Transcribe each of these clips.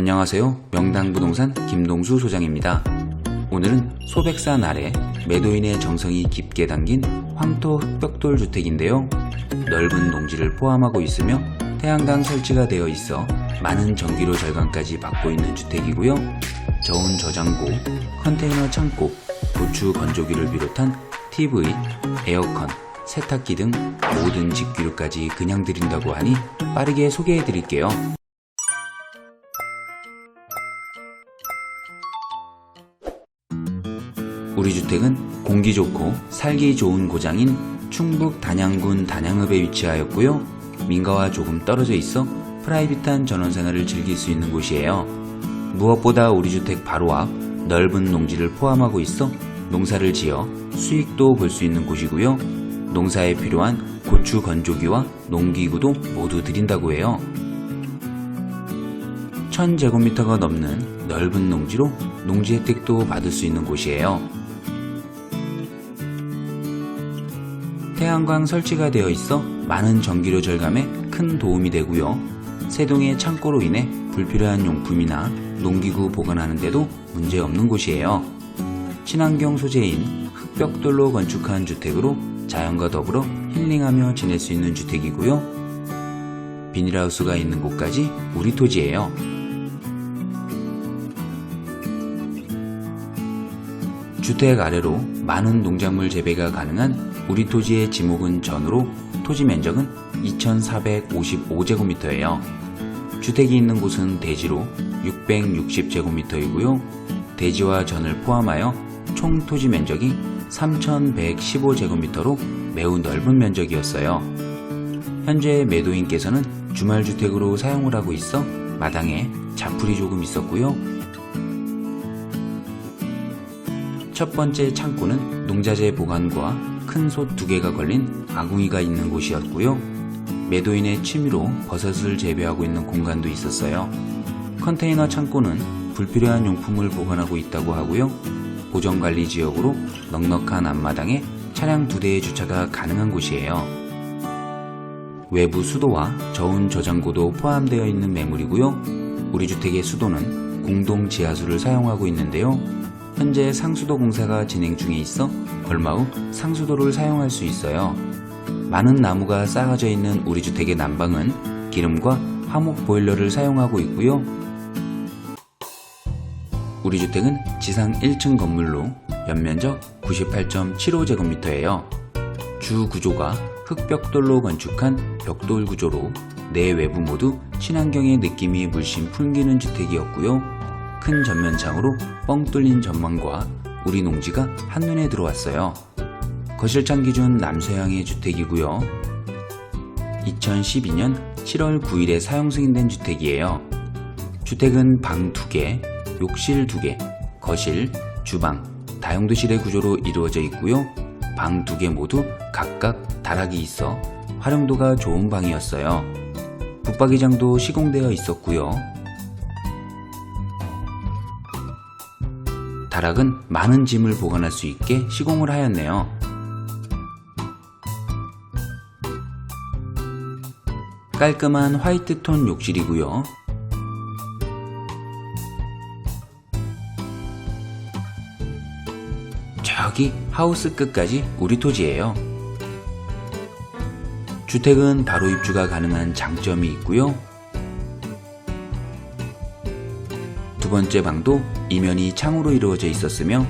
안녕하세요. 명당부동산 김동수 소장입니다. 오늘은 소백산 아래 매도인의 정성이 깊게 담긴 황토 흑벽돌 주택인데요. 넓은 농지를 포함하고 있으며 태양광 설치가 되어 있어 많은 전기료 절감까지 받고 있는 주택이고요. 저온 저장고, 컨테이너 창고, 고추 건조기를 비롯한 TV, 에어컨, 세탁기 등 모든 직규류까지 그냥 드린다고 하니 빠르게 소개해 드릴게요. 우리 주택은 공기 좋고 살기 좋은 고장인 충북 단양군 단양읍에 위치하였고요. 민가와 조금 떨어져 있어 프라이빗한 전원 생활을 즐길 수 있는 곳이에요. 무엇보다 우리 주택 바로 앞 넓은 농지를 포함하고 있어 농사를 지어 수익도 볼 수 있는 곳이고요. 농사에 필요한 고추 건조기와 농기구도 모두 드린다고 해요. 1000제곱미터가 넘는 넓은 농지로 농지 혜택도 받을 수 있는 곳이에요. 태양광 설치가 되어 있어 많은 전기료 절감에 큰 도움이 되고요. 세동의 창고로 인해 불필요한 용품이나 농기구 보관하는 데도 문제없는 곳이에요. 친환경 소재인 흑벽돌로 건축한 주택으로 자연과 더불어 힐링하며 지낼 수 있는 주택이고요. 비닐하우스가 있는 곳까지 우리 토지예요. 주택 아래로 많은 농작물 재배가 가능한 우리 토지의 지목은 전으로 토지 면적은 2,455제곱미터예요. 주택이 있는 곳은 대지로 660제곱미터이고요. 대지와 전을 포함하여 총 토지 면적이 3,115제곱미터로 매우 넓은 면적이었어요. 현재 매도인께서는 주말주택으로 사용을 하고 있어 마당에 자풀이 조금 있었고요. 첫 번째 창고는 농자재 보관과 큰 솥 두 개가 걸린 아궁이가 있는 곳이었고요. 매도인의 취미로 버섯을 재배하고 있는 공간도 있었어요. 컨테이너 창고는 불필요한 용품을 보관하고 있다고 하고요. 보정관리 지역으로 넉넉한 앞마당에 차량 두 대의 주차가 가능한 곳이에요. 외부 수도와 저온 저장고도 포함되어 있는 매물이고요. 우리 주택의 수도는 공동 지하수를 사용하고 있는데요. 현재 상수도 공사가 진행 중에 있어 얼마 후 상수도를 사용할 수 있어요. 많은 나무가 쌓아져 있는 우리 주택의 난방은 기름과 화목 보일러를 사용하고 있고요. 우리 주택은 지상 1층 건물로 연면적 98.75제곱미터예요. 주 구조가 흑벽돌로 건축한 벽돌 구조로 내 외부 모두 친환경의 느낌이 물씬 풍기는 주택이었고요. 큰 전면창으로 뻥 뚫린 전망과 우리 농지가 한눈에 들어왔어요. 거실창 기준 남서향의 주택이고요. 2012년 7월 9일에 사용 승인된 주택이에요. 주택은 방 2개, 욕실 2개, 거실, 주방, 다용도실의 구조로 이루어져 있고요. 방 2개 모두 각각 다락이 있어 활용도가 좋은 방이었어요. 붙박이장도 시공되어 있었고요. 다락은 많은 짐을 보관할 수 있게 시공을 하였네요. 깔끔한 화이트 톤 욕실이고요. 저기 하우스 끝까지 우리 토지예요. 주택은 바로 입주가 가능한 장점이 있고요. 두 번째 방도 이면이 창으로 이루어져 있었으며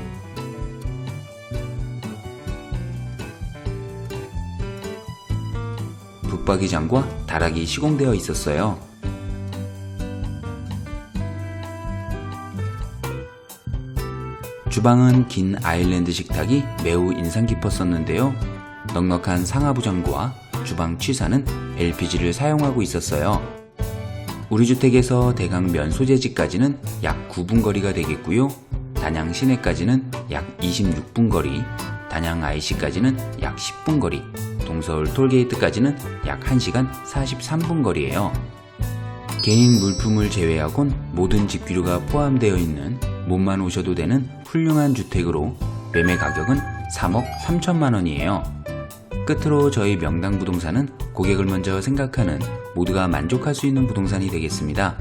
붙박이장과 다락이 시공되어 있었어요. 주방은 긴 아일랜드 식탁이 매우 인상 깊었었는데요. 넉넉한 상하부장과 주방 취사는 LPG를 사용하고 있었어요. 우리 주택에서 대강 면 소재지까지는 약 9분 거리가 되겠고요. 단양 시내까지는 약 26분 거리, 단양 IC까지는 약 10분 거리, 동서울 톨게이트까지는 약 1시간 43분 거리예요. 개인 물품을 제외하곤 모든 집기류가 포함되어 있는 몸만 오셔도 되는 훌륭한 주택으로 매매 가격은 3억 3천만 원이에요. 끝으로 저희 명당 부동산은 고객을 먼저 생각하는 모두가 만족할 수 있는 부동산이 되겠습니다.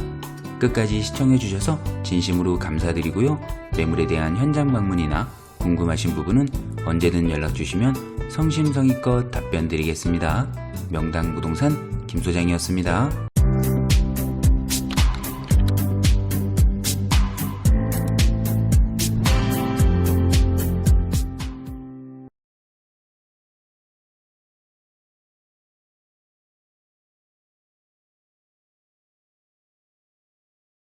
끝까지 시청해주셔서 진심으로 감사드리고요. 매물에 대한 현장 방문이나 궁금하신 부분은 언제든 연락주시면 성심성의껏 답변 드리겠습니다. 명당 부동산 김 소장이었습니다.